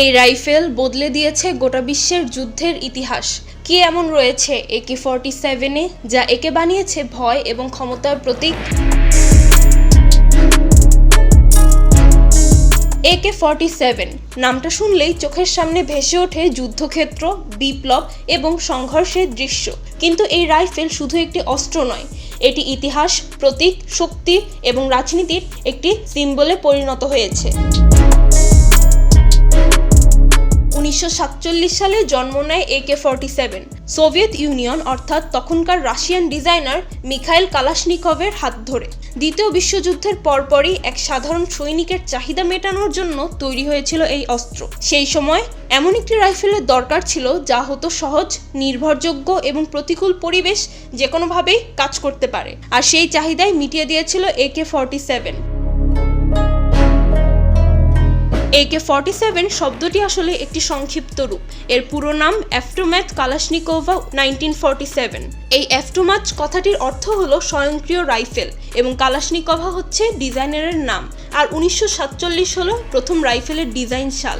এই রাইফেল বদলে দিয়েছে গোটা বিশ্বের যুদ্ধের ইতিহাস। কি এমন রয়েছে একে ফর্টি সেভেনে যা একে বানিয়েছে ভয় এবং ক্ষমতার প্রতীক? একে ফর্টি সেভেন নামটা শুনলেই চোখের সামনে ভেসে ওঠে যুদ্ধক্ষেত্র, বিপ্লব এবং সংঘর্ষের দৃশ্য। কিন্তু এই রাইফেল শুধু একটি অস্ত্র নয়, এটি ইতিহাস, প্রতীক, শক্তি এবং রাজনীতির একটি সিম্বলে পরিণত হয়েছে। উনিশশো সাতচল্লিশ সালে জন্ম নেয় একে ফর্টি সেভেন সোভিয়েত ইউনিয়ন, অর্থাৎ তখনকার রাশিয়ান ডিজাইনার মিখাইল কালাশনিকভের হাত ধরে। দ্বিতীয় বিশ্বযুদ্ধের পরপরই এক সাধারণ সৈনিকের চাহিদা মেটানোর জন্য তৈরি হয়েছিল এই অস্ত্র। সেই সময় এমন একটি রাইফেলের দরকার ছিল যা হতো সহজ, নির্ভরযোগ্য এবং প্রতিকূল পরিবেশ যে কোনোভাবেই কাজ করতে পারে। আর সেই চাহিদাই মিটিয়ে দিয়েছিল AK forty seven AK forty seven শব্দটি আসলে একটি সংক্ষিপ্ত রূপ। এর পুরো নাম Avtomat Kalashnikova nineteen forty seven এই অ্যাফটোম্যাথ কথাটির অর্থ হল স্বয়ংক্রিয় রাইফেল এবং কালাশনিকোভা হচ্ছে ডিজাইনারের নাম। আর উনিশশো সাতচল্লিশ হল প্রথম রাইফেলের ডিজাইন সাল।